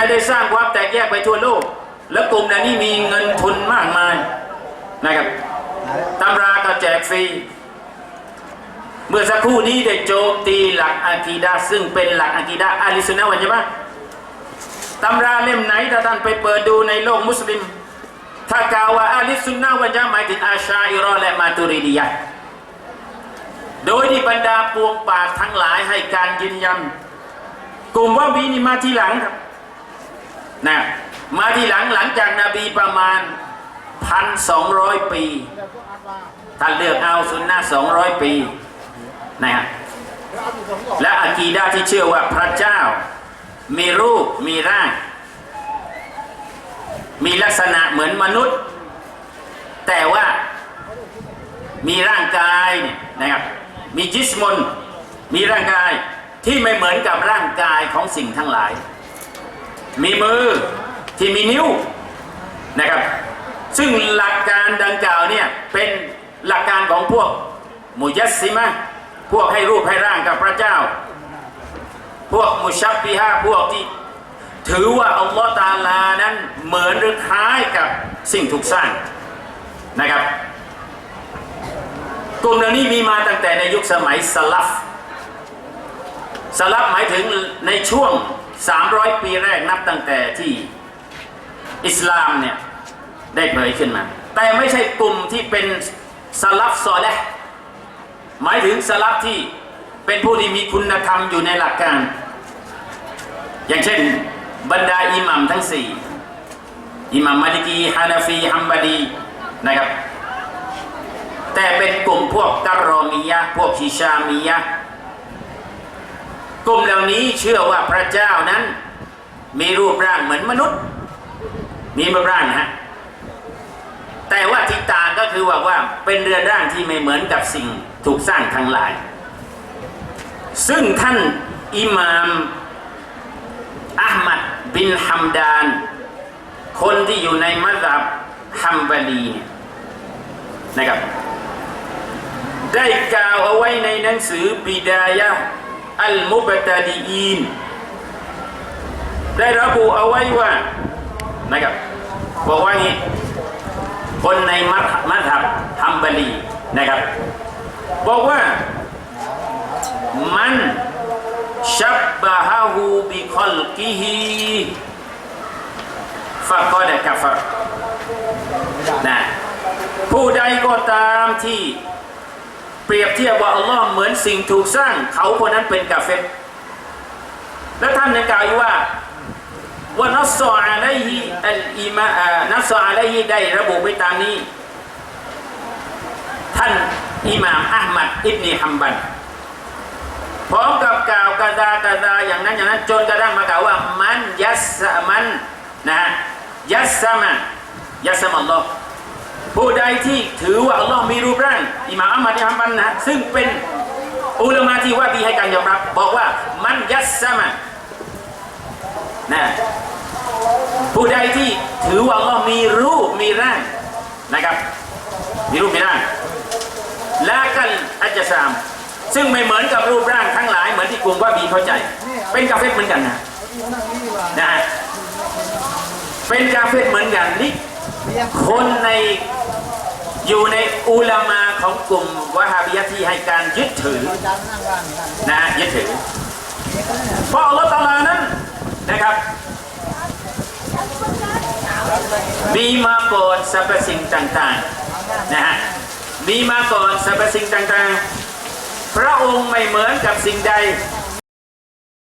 แต่ได้สร้างความแตกแยกไปทั่วโลก และกลุ่มเหล่านี้มีเงินทุนมากมายนะครับตำราก็แจกฟรีเมื่อสักครู่นี้ได้โจมตีหลักอะกีดะห์ซึ่งเป็นหลักอะกีดะห์อาลิสุนนะวันใช่ไหมตำราเล่มไหนถ้าท่านไปเปิดดูในโลกมุสลิม ถ้ากล่าวว่าอาลิสุนนะวันจะหมายถึงอาชาอิรอและมาตุริดียะโดยที่บรรดาปวงปากทั้งหลายให้การยืนยัน กลุ่มว่าบีนี่มาทีหลังครับ นะมาทีหลังหลังจากนาบีประมาณพันสองร้อยปีท่านเลือกเอาสุนนะสองร้อยปีนะฮะและอากีดาที่เชื่อว่าพระเจ้า มีรูปมีร่าง มีลักษณะเหมือนมนุษย์ แต่ว่ามีร่างกายเนี่ยนะครับมีจิสมนมีร่างกายที่ไม่เหมือนกับร่างกายของสิ่งทั้งหลาย มีมือที่มีนิ้วนะครับ ซึ่งหลักการดังกล่าวเนี่ยเป็นหลักการของพวกมุยัสซิมะพวกให้รูปให้ร่างกับพระเจ้า พวกมุชับบิฮะพวกที่ถือว่าอัลลอฮ์ตาลานั้นเหมือนหรือคล้ายกับสิ่งถูกสร้างนะครับ กลุ่มเหล่านี้มีมาตั้งแต่ในยุคสมัยสลับสลับหมายถึงในช่วง 300 ปีแรกนับตั้งแต่ที่อิสลามเนี่ยได้เผยขึ้นมา แต่ไม่ใช่กลุ่มที่เป็นสลับซอและหมายถึงสลับที่เป็นผู้ที่มีคุณธรรมอยู่ในหลักการ อย่างเช่น บรรดาอิหมัมทั้งสี่อิหมัมมาลิกีฮานาฟีฮัมบาดีนะครับ แต่เป็นกลุ่มพวกกะรอมียะพวกฮิชามียะ กลุ่มเหล่านี้เชื่อว่าพระเจ้านั้น มีรูปร่างเหมือนมนุษย์ มีรูปร่างนะฮะแต่ว่าที่ต่างก็คือว่าว่าเป็นเรือนร่างที่ไม่เหมือนกับสิ่งถูกสร้างทั้งหลาย ซึ่งท่านอิหม่ามอัลมัดบินฮัมดาน คนที่อยู่ในมัสยิดฮัมบาลีนะครับ ได้กล่าวเอาไว้ในหนังสือบิดายะ อัลมุบตาดีอีนได้ระบุเอาไว้ว่านะครับบอกว่างี้คนในมัธมัธบฮัมบลีนะครับ บอกว่ามันชับบะฮะฮูบิคอลกิฮีฟะกอดกัฟรนะผู้ใดก็ตามที่ เปรียบเทียบว่าอัลลอฮ์เหมือนสิ่งถูกสร้าง เขาคนนั้นเป็นกาเฟรและท่านในกล่าวว่าว่านัสซออะลัยฮิอัลอิมาอานัสซออะลัยฮิได้ระบุไว้ตามนี้ ท่านอิหม่ามอัลมัดอิบนีฮัมบันพร้อมกับกล่าวกาซากาซาอย่างนั้นอย่างนั้นจนกระทั่งมากล่าวว่ามันยัสมันนะยัสมันยัสมันอัลลอฮ์ ผู้ใดที่ถือว่าอัลลอฮ์มีรูปร่างอิหม่ามอัลมัดอิบนีฮัมบันนะซึ่งเป็นอุลามะที่ว่าดีให้การยอมรับ บอกว่ามันยัสสะมันะผู้ใดที่ถือว่าอัลลอฮ์มีรูปมีร่างนะครับ มีรูปมีร่างและกันอัจสาม ซึ่งไม่เหมือนกับรูปร่างทั้งหลายเหมือนที่กลุ่มว่าบีเข้าใจ เป็นกาเฟตเหมือนกันนะนะฮะเป็นกาเฟตเหมือนกันนี่คนใน อยู่ในอุลามาของกลุ่มวะฮาบียะที่ให้การยึดถือนะฮะยึดถือ เพราะอัลลอฮฺตาลานั้นนะครับ มีมาก่อนสรรพสิ่งต่างๆนะฮะมีมาก่อนสรรพสิ่งต่างๆ พระองค์ไม่เหมือนกับสิ่งใด